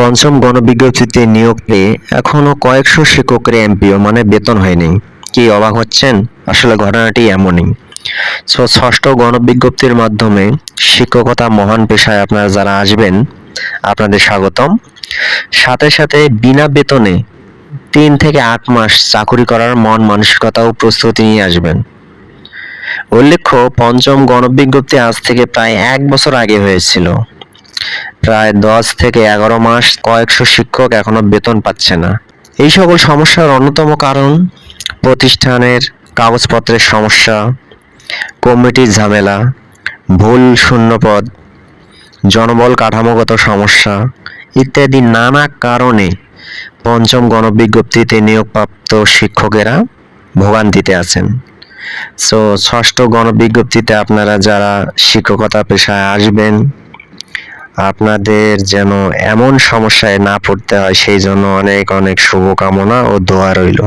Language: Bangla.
পঞ্চম গণবিজ্ঞপ্তিতে নিয়োগ পেয়ে এখনও কয়েকশো শিক্ষকের এমপিও মানে বেতন হয়নি। কি অবাক হচ্ছেন? আসলে ঘটনাটি এমনই। সো, ষষ্ঠ গণবিজ্ঞপ্তির মাধ্যমে শিক্ষকতা মহান পেশায় আপনারা যারা আসবেন, আপনাদের স্বাগতম। সাথে সাথে বিনা বেতনে তিন থেকে আট মাস চাকুরি করার মন মানসিকতা ও প্রস্তুতি নিয়ে আসবেন। উল্লেখ্য, পঞ্চম গণবিজ্ঞপ্তি আজ থেকে প্রায় এক বছর আগে হয়েছিল। প্রায় দশ থেকে এগারো মাস কয়েকশো শিক্ষক এখনও বেতন পাচ্ছে না। এই সকল সমস্যার অন্যতম কারণ প্রতিষ্ঠানের কাগজপত্রের সমস্যা, কমিটির ঝামেলা, ভুল শূন্যপদ, জনবল কাঠামোগত সমস্যা ইত্যাদি নানা কারণে পঞ্চম গণবিজ্ঞপ্তিতে নিয়োগপ্রাপ্ত শিক্ষকেরা ভোগান্তিতে আছেন। সো ষষ্ঠ গণবিজ্ঞপ্তিতে আপনারা যারা শিক্ষকতা পেশায় আসবেন আপনাদের যেন এমন সমস্যায় না পড়তে হয়, সেই জন্য অনেক অনেক শুভকামনা ও দোয়া রইল।